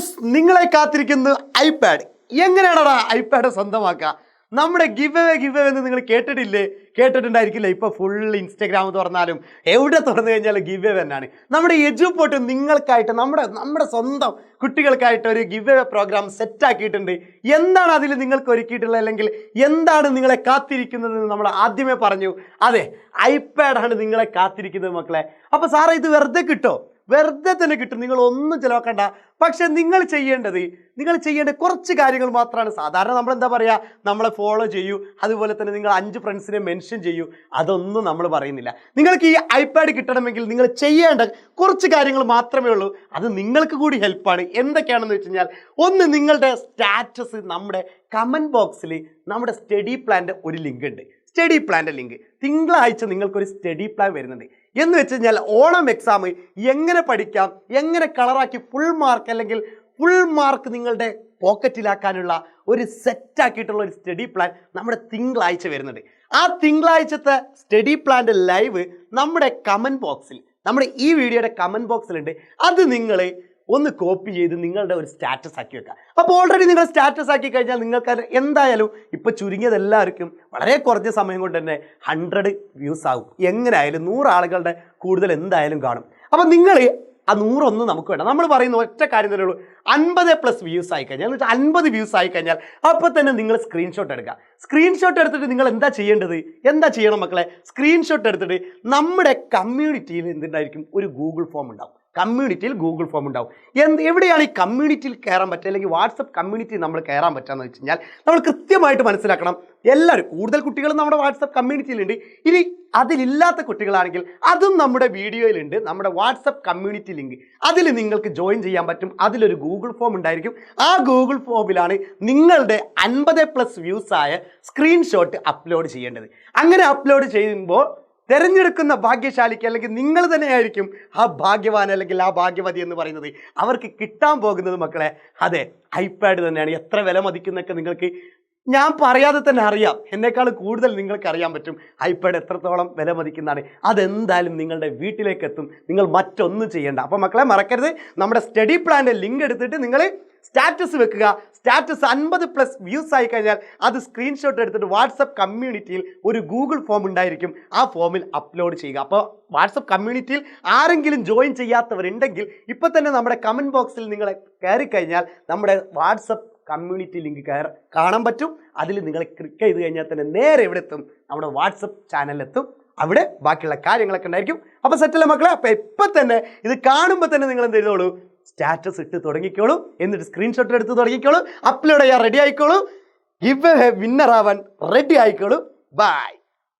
Yes നിങ്ങളെ കാത്തിരിക്കുന്ന iPad എങ്ങനെയാണടാ iPad സ്വന്തമാക്കുക? നമ്മുടെ ഗിവ് അവേ ഗിവ് അവേ എന്ന് നിങ്ങൾ കേട്ടിട്ടില്ലേ? കേട്ടിട്ടുണ്ടായിരിക്കില്ല? ഇപ്പോൾ ഫുൾ ഇൻസ്റ്റാഗ്രാം തുറന്നാലും എവിടെ തുറന്നു കഴിഞ്ഞാലും ഗിവ് അവേ തന്നെയാണ്. നമ്മുടെ എജുപോട്ട് നിങ്ങൾക്കായിട്ട് നമ്മുടെ നമ്മുടെ സ്വന്തം കുട്ടികൾക്കായിട്ട് ഒരു ഗിവ് അവേ പ്രോഗ്രാം സെറ്റ് ആക്കിയിട്ടുണ്ട്. എന്താണ് അതിൽ നിങ്ങൾക്ക് ഒരുക്കിയിട്ടുള്ളത്? അല്ലെങ്കിൽ എന്താണ് നിങ്ങളെ കാത്തിരിക്കുന്നത് എന്ന് നമ്മൾ ആദ്യമേ പറഞ്ഞു. അതെ ഐപാഡാണ് നിങ്ങളെ കാത്തിരിക്കുന്നത് മക്കളെ. അപ്പോൾ സാറേ ഇത് വെറുതെ കിട്ടോ? വെറുതെ തന്നെ കിട്ടും. നിങ്ങൾ ഒന്നും ചിലവാക്കണ്ട. പക്ഷെ നിങ്ങൾ ചെയ്യേണ്ടത് നിങ്ങൾ ചെയ്യേണ്ട കുറച്ച് കാര്യങ്ങൾ മാത്രമാണ്. സാധാരണ നമ്മൾ എന്താ പറയുക നമ്മളെ ഫോളോ ചെയ്യൂ. അതുപോലെ തന്നെ നിങ്ങൾ അഞ്ച് ഫ്രണ്ട്സിനെ മെൻഷൻ ചെയ്യൂ. അതൊന്നും നമ്മൾ പറയുന്നില്ല. നിങ്ങൾക്ക് ഈ ഐപാഡ് കിട്ടണമെങ്കിൽ നിങ്ങൾ ചെയ്യേണ്ട കുറച്ച് കാര്യങ്ങൾ മാത്രമേ ഉള്ളൂ. അത് നിങ്ങൾക്ക് കൂടി ഹെൽപ്പാണ് എന്തൊക്കെയാണെന്ന് വെച്ച് കഴിഞ്ഞാൽ ഒന്ന് നിങ്ങളുടെ സ്റ്റാറ്റസ് നമ്മുടെ കമന്റ് ബോക്സിൽ നമ്മുടെ സ്റ്റഡി പ്ലാന്റെ ഒരു ലിങ്ക് ഉണ്ട്. സ്റ്റഡി പ്ലാന്റെ ലിങ്ക് തിങ്കളാഴ്ച നിങ്ങൾക്കൊരു സ്റ്റഡി പ്ലാൻ വരുന്നുണ്ട്. എന്ന് വെച്ച് കഴിഞ്ഞാൽ ഓണം എക്സാം എങ്ങനെ പഠിക്കാം എങ്ങനെ കളറാക്കി ഫുൾ മാർക്ക് അല്ലെങ്കിൽ ഫുൾ മാർക്ക് നിങ്ങളുടെ പോക്കറ്റിലാക്കാനുള്ള ഒരു സെറ്റാക്കിയിട്ടുള്ള ഒരു സ്റ്റഡി പ്ലാൻ നമ്മുടെ തിങ്കളാഴ്ച വരുന്നുണ്ട്. ആ തിങ്കളാഴ്ചത്തെ സ്റ്റഡി പ്ലാന്റെ ലൈവ് നമ്മുടെ കമന്റ് ബോക്സിൽ നമ്മുടെ ഈ വീഡിയോയുടെ കമന്റ് ബോക്സിലുണ്ട് അത് നിങ്ങൾ ഒന്ന് കോപ്പി ചെയ്ത് നിങ്ങളുടെ ഒരു സ്റ്റാറ്റസ് ആക്കി വെക്കുക. അപ്പോൾ ഓൾറെഡി നിങ്ങൾ സ്റ്റാറ്റസ് ആക്കി കഴിഞ്ഞാൽ നിങ്ങൾക്ക് എന്തായാലും ഇപ്പോൾ ചുരുങ്ങിയത് എല്ലാവർക്കും വളരെ കുറഞ്ഞ സമയം കൊണ്ട് തന്നെ ഹൺഡ്രഡ് വ്യൂസ് ആകും എങ്ങനെയായാലും നൂറ് ആളുകളുടെ കൂടുതൽ എന്തായാലും കാണും. അപ്പോൾ നിങ്ങൾ ആ നൂറൊന്നും നമുക്ക് വേണ്ട നമ്മൾ പറയുന്ന ഒറ്റ കാര്യം തന്നെ ഉള്ളൂ. അൻപത് പ്ലസ് വ്യൂസ് ആയി കഴിഞ്ഞാൽ എന്ന് വെച്ചാൽ അൻപത് വ്യൂസ് ആയി കഴിഞ്ഞാൽ അപ്പോൾ തന്നെ നിങ്ങൾ സ്ക്രീൻഷോട്ട് എടുക്കുക. സ്ക്രീൻഷോട്ട് എടുത്തിട്ട് നിങ്ങൾ എന്താ ചെയ്യേണ്ടത്? എന്താ ചെയ്യണം മക്കളെ? സ്ക്രീൻഷോട്ട് എടുത്തിട്ട് നമ്മുടെ കമ്മ്യൂണിറ്റിയിൽ എന്തുണ്ടായിരിക്കും? ഒരു ഗൂഗിൾ ഫോം ഉണ്ടാവും. കമ്മ്യൂണിറ്റിയിൽ ഗൂഗിൾ ഫോം ഉണ്ടാവും. എന്ത് എവിടെയാണ് ഈ കമ്മ്യൂണിറ്റിയിൽ കയറാൻ പറ്റുക? അല്ലെങ്കിൽ വാട്സപ്പ് കമ്മ്യൂണിറ്റി നമ്മൾ കയറാൻ പറ്റുകയെന്ന് വെച്ച് കഴിഞ്ഞാൽ നമ്മൾ കൃത്യമായിട്ട് മനസ്സിലാക്കണം. എല്ലാവരും കൂടുതൽ കുട്ടികൾ നമ്മുടെ വാട്സപ്പ് കമ്മ്യൂണിറ്റിയിലുണ്ട് ഇനി അതിലില്ലാത്ത കുട്ടികളാണെങ്കിൽ അതും നമ്മുടെ വീഡിയോയിലുണ്ട് നമ്മുടെ വാട്സപ്പ് കമ്മ്യൂണിറ്റി ലിങ്ക്. അതിൽ നിങ്ങൾക്ക് ജോയിൻ ചെയ്യാൻ പറ്റും. അതിലൊരു ഗൂഗിൾ ഫോം ഉണ്ടായിരിക്കും. ആ ഗൂഗിൾ ഫോമിലാണ് നിങ്ങളുടെ അൻപത് പ്ലസ് വ്യൂസ് ആയ സ്ക്രീൻഷോട്ട് അപ്ലോഡ് ചെയ്യേണ്ടത്. അങ്ങനെ അപ്ലോഡ് ചെയ്യുമ്പോൾ തിരഞ്ഞെടുക്കുന്ന ഭാഗ്യശാലിക്ക് അല്ലെങ്കിൽ നിങ്ങൾ തന്നെയായിരിക്കും ആ ഭാഗ്യവാൻ അല്ലെങ്കിൽ ആ ഭാഗ്യവതി എന്ന് പറയുന്നത്. അവർക്ക് കിട്ടാൻ പോകുന്നത് മക്കളെ അതെ ഐപാഡ് തന്നെയാണ്. എത്ര വില മതിക്കുന്നൊക്കെ നിങ്ങൾക്ക് ഞാൻ പറയാതെ തന്നെ അറിയാം. എന്നെക്കാൾ കൂടുതൽ നിങ്ങൾക്ക് അറിയാൻ പറ്റും ഐപാഡ് എത്രത്തോളം വില മതിക്കുന്നതാണ്. അതെന്തായാലും നിങ്ങളുടെ വീട്ടിലേക്ക് എത്തും. നിങ്ങൾ മറ്റൊന്നും ചെയ്യേണ്ട. അപ്പോൾ മക്കളെ മറക്കരുത്. നമ്മുടെ സ്റ്റഡി പ്ലാന്റെ ലിങ്ക് എടുത്തിട്ട് നിങ്ങൾ സ്റ്റാറ്റസ് വെക്കുക. സ്റ്റാറ്റസ് അൻപത് പ്ലസ് വ്യൂസ് ആയി കഴിഞ്ഞാൽ അത് സ്ക്രീൻഷോട്ട് എടുത്തിട്ട് വാട്സപ്പ് കമ്മ്യൂണിറ്റിയിൽ ഒരു ഗൂഗിൾ ഫോം ഉണ്ടായിരിക്കും. ആ ഫോമിൽ അപ്ലോഡ് ചെയ്യുക. അപ്പോൾ വാട്സപ്പ് കമ്മ്യൂണിറ്റിയിൽ ആരെങ്കിലും ജോയിൻ ചെയ്യാത്തവരുണ്ടെങ്കിൽ ഇപ്പോൾ തന്നെ നമ്മുടെ കമന്റ് ബോക്സിൽ നിങ്ങൾ കയറി കഴിഞ്ഞാൽ നമ്മുടെ വാട്സപ്പ് കമ്മ്യൂണിറ്റി ലിങ്ക് കയർ കാണാൻ പറ്റും. അതിൽ നിങ്ങൾ ക്ലിക്ക് ചെയ്ത് കഴിഞ്ഞാൽ തന്നെ നേരെ എവിടെ എത്തും. നമ്മുടെ വാട്സപ്പ് ചാനലിലെത്തും അവിടെ ബാക്കിയുള്ള കാര്യങ്ങളൊക്കെ ഉണ്ടായിരിക്കും. അപ്പോൾ സെറ്റല്ലേ മക്കളെ. അപ്പോൾ ഇപ്പം തന്നെ ഇത് കാണുമ്പോൾ തന്നെ നിങ്ങൾ എന്ത് ചെയ്തോളൂ? സ്റ്റാറ്റസ് ഇട്ട് തുടങ്ങിക്കോളൂ. എന്നിട്ട് സ്ക്രീൻഷോട്ട് എടുത്ത് തുടങ്ങിക്കോളൂ. അപ്ലോഡ് ചെയ്യാൻ റെഡി ആയിക്കോളൂ. ഇവ വിന്നർ ആവാൻ റെഡി ആയിക്കോളൂ. ബൈ